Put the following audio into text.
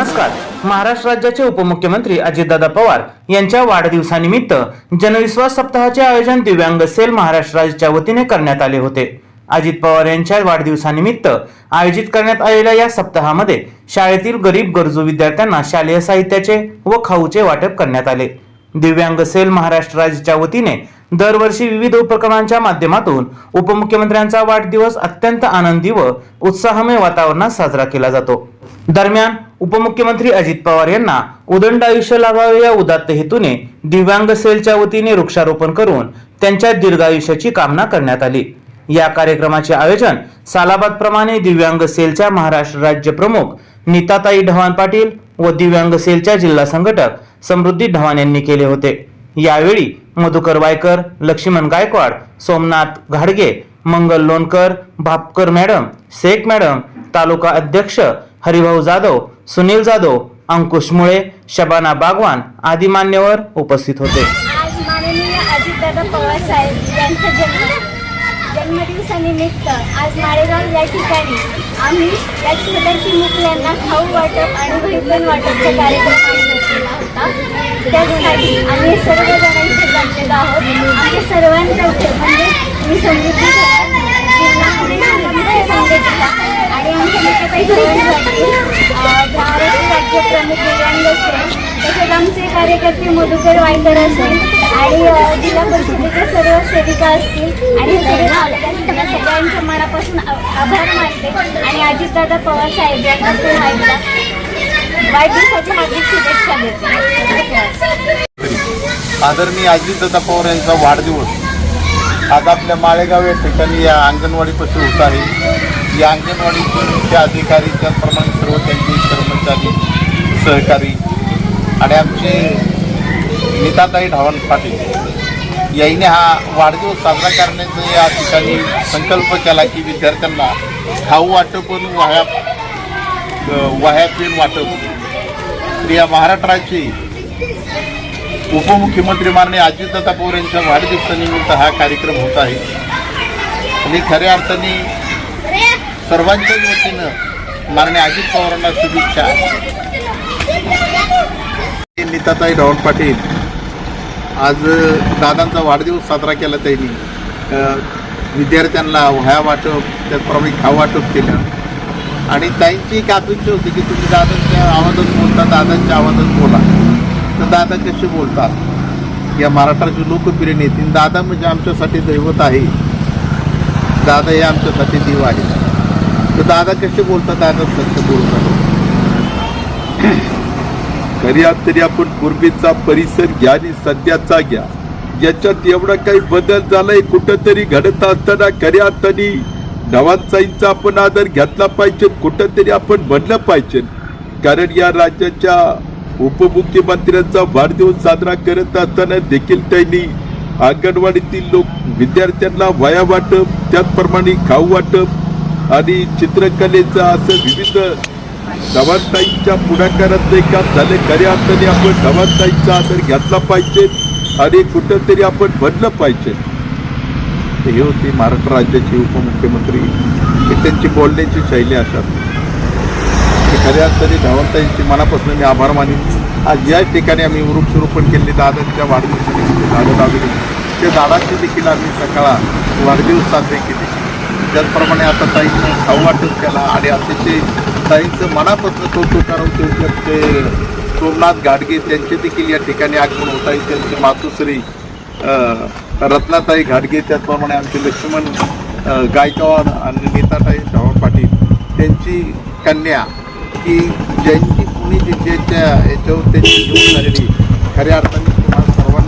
नमस्कार. महाराष्ट्र राज्याचे उपमुख्यमंत्री अजितदादा पवार यांच्या वाढदिवसानिमित्त जनविश्वास सप्ताहाचे आयोजन दिव्यांग सेल महाराष्ट्र राज्याच्या वतीने करण्यात आले होते. अजित पवार यांच्या वाढदिवसानिमित्त आयोजित करण्यात आलेल्या या सप्ताहामध्ये शाळेतील गरीब गरजू विद्यार्थ्यांना शालेय साहित्याचे व खाऊचे वाटप करण्यात आले. दिव्यांग सेल महाराष्ट्र राज्याच्या वतीने दरवर्षी विविध उपक्रमांच्या माध्यमातून उपमुख्यमंत्र्यांचा वाढदिवस अत्यंत आनंदी व उत्साहमय वातावरणात साजरा केला जातो. दरम्यान उपमुख्यमंत्री अजित पवार यांना उदंड आयुष्य लाभावे या उदात्त हेतूने दिव्यांग सेलच्या वतीने वृक्षारोपण करून त्यांच्या दीर्घायुष्याची कामना करण्यात आली. या कार्यक्रमाचे आयोजन सालाबाद प्रमाणे दिव्यांग सेलच्या महाराष्ट्र राज्य प्रमुख नीताताई ढवाण पाटील व दिव्यांग सेलच्या जिल्हा संघटक समृद्धी ढवान यांनी केले होते. यावेळी मधुकर वायकर लक्ष्मण गायकवाड सोमनाथ घाडगे मंगल लोणकर भापकर मॅडम शेख मॅडम तालुका अध्यक्ष हरिभाऊ जाधव सुनील जाधव अंकुश मुळे शबाना बागवान आदी मान्यवर उपस्थित होते. आज माननीय अजितदादा पवार साहेब यांच्या जन्म जन्मदिवसानिमित्त आज माळेगाव या ठिकाणी आम्ही या छोट्या मुकल्यांना खाऊ वाटप आणि भैपण वाटपचा कार्यक्रम केला होता. त्यासाठी आम्ही सर्व जणांचे जमलेलो आहोत. आम्ही सर्वांतर्फे म्हणजे मी समृद्धी आणि आमच्या महाराष्ट्र राज्य प्रमुख दिव्यांग असेल. तसेच आमचे कार्यकर्ते मधुकर वायकर असेल आणि जिल्हा परिषदेच्या सर्व सेविका असतील. आणि सगळ्यांच्या मनापासून आभार मानते. आणि अजितदादा पवार साहेब यांना पुन्हा एकदा वाढदिवसाची हार्दिक शुभेच्छा देते. आदरणीय अजितदादा पवार यांचा वाढदिवस. आज आपल्या माळेगाव या ठिकाणी या अंगणवाडीपासून होत आहे. या अंगणवाडीचे मुख्य अधिकारी त्याचप्रमाणे सर्व त्यांचे कर्मचारी सहकारी आणि आमचे नीताताई ढावण पाटील यांनी हा वाढदिवस साजरा करण्याचा या ठिकाणी संकल्प केला की विद्यार्थ्यांना खाऊ वाटप आणि वाह्या वाह्या पेन वाटप या महाराष्ट्राची उपमुख्यमंत्री माननीय अजितदादा पवार यांच्या वाढदिवसानिमित्त हा कार्यक्रम होत आहे. आणि खऱ्या अर्थाने सर्वांच्याच वतीनं माननीय अजित पवारांना शुभेच्छा. नीताताई ढवण पाटील आज दादांचा वाढदिवस साजरा केला त्यांनी. विद्यार्थ्यांना वह्या वाटप त्याचप्रमाणे खाऊ वाटप केलं. आणि ताईंची एक अपेक्षा होती की तुम्ही दादांच्या आवाजात बोलता दादांच्या आवाजात बोला. तर दादा कसे बोलतात? या महाराष्ट्राचे लोकप्रिय नेते. दादा म्हणजे आमच्यासाठी दैवत आहे. दादा हे आमच्यासाठी देव आहे तर दादा कसे बोलतात? दादा सत्य बोलतात. खऱ्या तरी आपण पूर्वीचा परिसर घ्या आणि सध्याचा घ्या. याच्यात एवढा काही बदल झालाय कुठंतरी घडत असताना खऱ्या अर्थाने नवांचाईंचा आपण आदर घेतला पाहिजे कुठंतरी आपण म्हणलं पाहिजे. कारण या राज्याच्या उपमुख्यमंत्र्यांचा वाढदिवस साजरा करत असताना देखील त्यांनी अंगणवाडीतील लोक विद्यार्थ्यांना वया वाटप त्याचप्रमाणे खाऊ वाटप आणि चित्रकलेचं असं विविध नवानताईंच्या पुढाकारात काम झाले. खऱ्या अर्थाने आपण नवानताईंचा आदर घेतला पाहिजे आणि कुठंतरी आपण बनलं पाहिजे. हे होते महाराष्ट्र राज्याचे उपमुख्यमंत्री. हे त्यांची बोलण्याची शैली अशा की खऱ्या तरी धावंताईंची मनापासून मी आभार मानेन आज या ठिकाणी आम्ही वृक्षरोपण केले दादांच्या वाढदिवसाने झाडं लावली त्या झाडांची देखील आम्ही सकाळा वाढदिवस साजरे केले. त्याचप्रमाणे आता ताईंनं खाऊ केला आणि अतिशय ताईंचं मनापासून कौतुक करावं ते सोमनाथ घाटगे त्यांचे देखील या ठिकाणी आगमन होत आहे. त्यांचे मातुश्री रत्नाताई घाटगे त्याचप्रमाणे आमचे लक्ष्मण गायकवाड आणि नेताताई ढावण पाटील त्यांची कन्या की ज्यांची पुणे जिल्ह्याच्या याच्यावर त्यांची निवड झालेली खऱ्या अर्थाने तुम्हाला